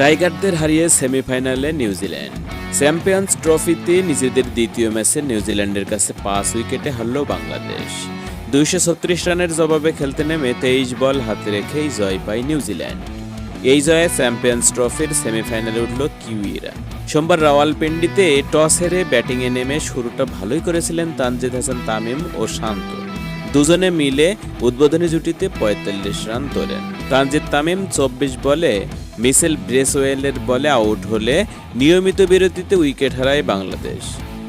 টাইগারদের হারিয়ে সেমিফাইনালে নিউজিল্যান্ড। চ্যাম্পিয়ন্স ট্রফিতে নিজেদের দ্বিতীয় ম্যাচে নিউজিল্যান্ডের কাছে পাঁচ উইকেটে হারল বাংলাদেশ। দুইশো ছত্রিশ রানের জবাবে খেলতে নেমে তেইশ বল হাতে রেখেই জয় পায় নিউজিল্যান্ড। এই জয়ে চ্যাম্পিয়ন্স ট্রফির সেমিফাইনালে উঠল কিউইরা। সোমবার রাওয়ালপিন্ডিতে টস হেরে ব্যাটিংয়ে নেমে শুরুটা ভালোই করেছিলেন তানজিদ হাসান তামিম ও শান্ত। দুজনে মিলে উদ্বোধনী জুটিতে পঁয়তাল্লিশ রান তোলেন। তানজিদ তামিম চব্বিশ বলে মিসেল ব্রেসওয়েলের বলে আউট হলে নিয়মিত বিরতিতে উইকেট হারায় বাংলাদেশ।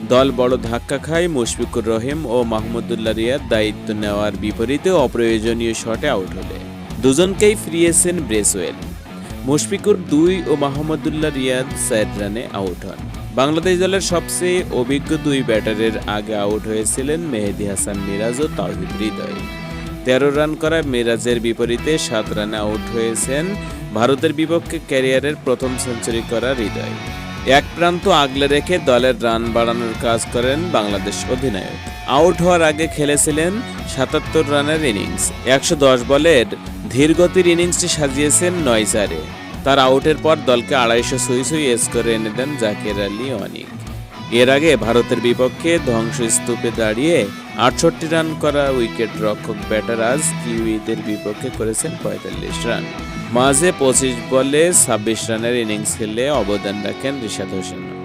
দল বড় ধাক্কা খায় মুশফিকুর রহিম ও মাহমুদুল্লাহ রিয়াদ দায়িত্ব নেওয়ার বিপরীতে অপ্রয়োজনীয় শটে আউট হলে। দুজনকেই ফিরিয়েছেন ব্রেসওয়েল। মুশফিকুর দুই ও মাহমুদুল্লাহ রিয়াদ চার রানে আউট হন। বাংলাদেশ দলের সবচেয়ে অভিজ্ঞ দুই ব্যাটারের আগে আউট হয়েছিলেন মেহেদি হাসান মিরাজ ও তাওহিদ হৃদয়। তেরো রান করা মিরাজের বিপরীতে সাত রানে আউট হয়েছেন ভারতের বিপক্ষে ক্যারিয়ারের প্রথম সেঞ্চুরি করা হৃদয়। এক প্রান্ত আগলে রেখে দলের রান বাড়ানোর কাজ করেন বাংলাদেশ অধিনায়ক। আউট হওয়ার আগে খেলেছিলেন সাতাত্তর রানের ইনিংস। একশো দশ বলের ধীরগতির ইনিংসটি সাজিয়েছেন নয় চারে তার আউটের পর দলকে আড়াইশো সুই সুই স্কোরে এনে দেন জাকের আলী অনিক এর আগে ভারতের বিপক্ষে ধ্বংসস্তূপে দাঁড়িয়ে আটষট্টি রান করা উইকেট রক্ষক ব্যাটার আজ কিউইদের বিপক্ষে করেছেন পঁয়তাল্লিশ রান। মাঝে পঁচিশ বলে ছাব্বিশ রানের ইনিংস খেলে অবদান রাখেন রিশাদ হোসেন